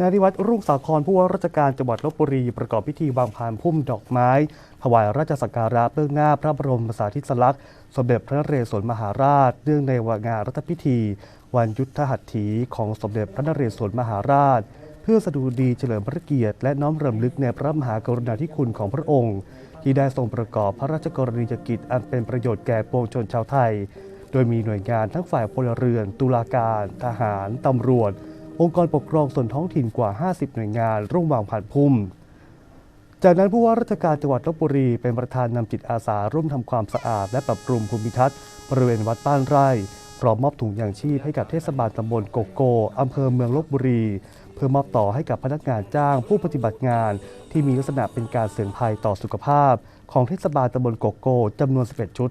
นายนิวัฒน์รุ่งสาครผู้ว่าราชการจังหวัดลบบุรีประกอบพิธีวางพานพุ่มดอกไม้ ถวายราชสักการะเบื้องหน้าพระบรมสารีริสลักษณ์ สมเด็จพระนเรศวรมหาราช เนื่องในวันงานรัฐพิธี วันยุทธหัตถีของสมเด็จพระนเรศวรมหาราช เพื่อสดุดีเฉลิมพระเกียรติ และน้อมรำลึกในพระมหากรุณาธิคุณของพระองค์ ที่ได้ทรงประกอบพระราชกรณียกิจอันเป็นประโยชน์แก่ปวงชนชาวไทย โดยมีหน่วยงานทั้งฝ่ายพลเรือน ตุลาการ ทหารตำรวจ องค์กรปกครองส่วนท้องถิ่นกว่า 50 หน่วยงานร่วมวางผ่านพุ่ม จากนั้นผู้ว่าราชการจังหวัดลบบุรีเป็นประธานนำจิตอาสาร่วมทำความสะอาด และปรับปรุงภูมิทัศน์บริเวณวัดบ้านไร่พร้อมมอบถุงยางชีพให้กับเทศบาลตำบลโกโกอำเภอเมืองลบบุรี เพื่อมอบต่อให้กับพนักงานจ้างผู้ปฏิบัติงาน ที่มีลักษณะเป็นการเสี่ยงภัยต่อสุขภาพ ของเทศบาลตำบลโกโกจำนวน 11 ชุด